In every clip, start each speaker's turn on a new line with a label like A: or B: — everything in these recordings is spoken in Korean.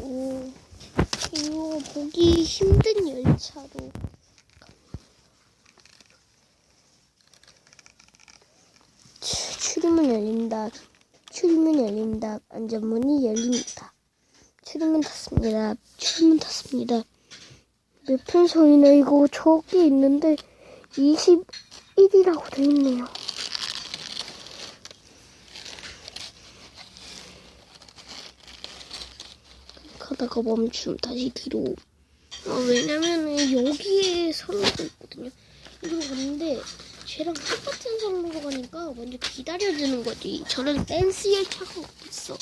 A: 오, 이거 보기 힘든 열차로. 추- 출입문 열린다. 출입문 열린다. 안전문이 열립니다. 출입문 닫습니다. 출입문 닫습니다. 몇 편성이나 이거 저기 있는데 21이라고 돼 있네요. 가다가 멈춤 다시 뒤로. 어, 왜냐면은 여기에 선로가 있거든요. 이리로 갔는데 쟤랑 똑같은 선로로 가니까 먼저 기다려주는 거지. 저런 댄스 열차가 어딨어.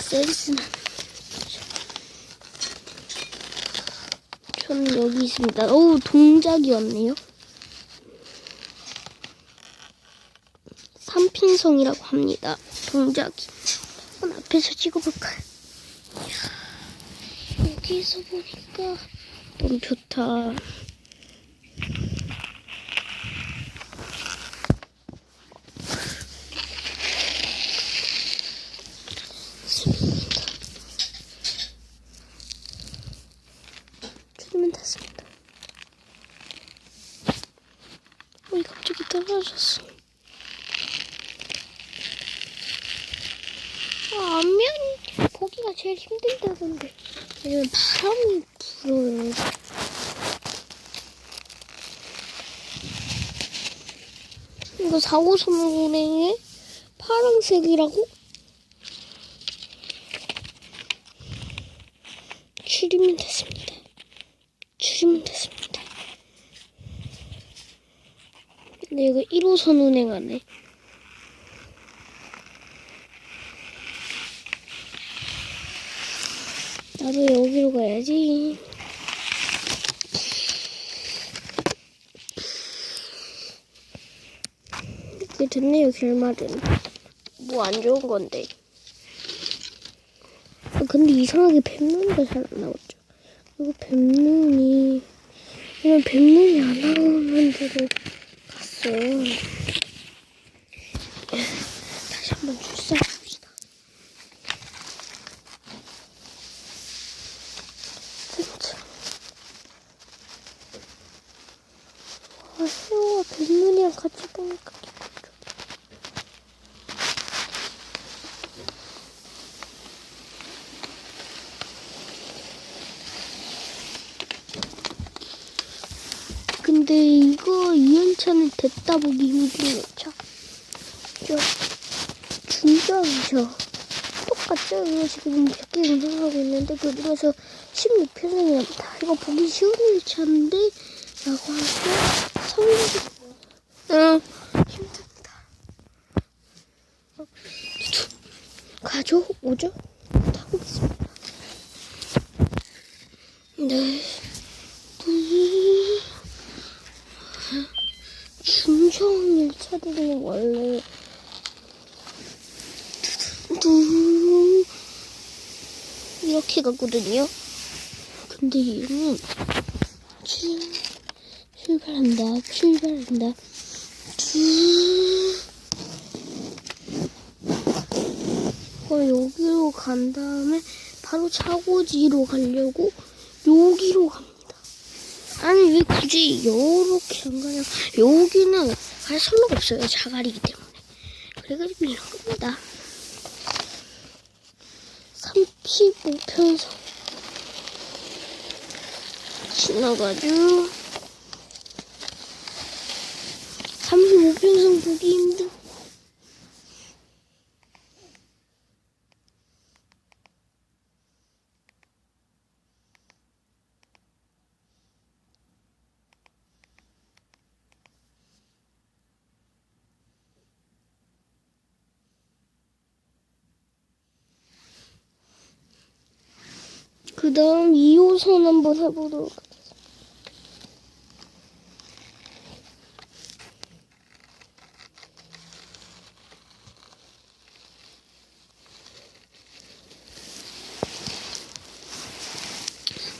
A: 센스는 저는 여기 있습니다. 오 동작이었네요. 3pin성이라고 합니다. 동작이. 한번 앞에서 찍어볼까요 여기서 보니까 너무 좋다. 줄이면 탔습니다. 어 이 갑자기 떨어졌어. 아, 앞면 보기가 제일 힘들다던데. 왜냐면 바람이 불어요. 이거 4호선 운행에 파란색이라고? 출입문 됐습니다. 출입문 됐습니다. 근데 이거 1호선 운행하네. 나도 여기로 가야지. 이게 됐네요, 결말은. 뭐 안 좋은 건데. 아, 근데 이상하게 뱀눈이가 잘 안 나왔죠. 이거 뱀눈이, 그냥 뱀눈이 안 나오는 데로 갔어요. 다시 한번 출사해봅시다. 진짜. 와, 새우와 뱀눈이랑 같이 보니까 기분 좋다. 근데 이거 2연차는 됐다 보기 힘든 열차. 저 중장이죠. 똑같죠? 이거 지금 100개 운행하고 있는데 그 중에서 16편승이랍니다. 이거 보기 쉬운 열차인데 라고 하고 성적이 응 어, 가죠? 오죠? 타보겠습니다. 네. 음, 중형 열차들은 원래 두 이렇게 가거든요. 근데 얘는 출, 출발한다, 출발한다. 두 어, 여기로 간 다음에 바로 차고지로 가려고 여기로 갑니다. 아니 왜 굳이 요렇게 안 가냐? 여기는 갈 선로가 없어요. 자갈이기 때문에. 그래가지고 이런 겁니다. 35편성 지나가죠. 35편성 보기 힘들. 그 다음 2호선 한번 해보도록 하겠습니다.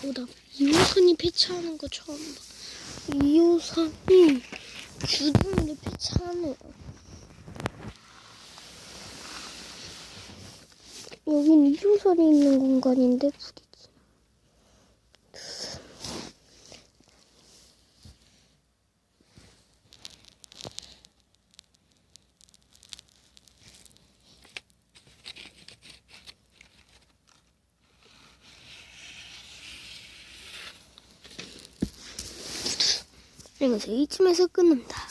A: 어, 나 2호선이 폐차하는 거 처음 봐. 2호선이 주둥이를 폐차하네요. 여긴 2호선이 있는 공간인데 부딪 히. 이것을 이쯤에서 끝납니다.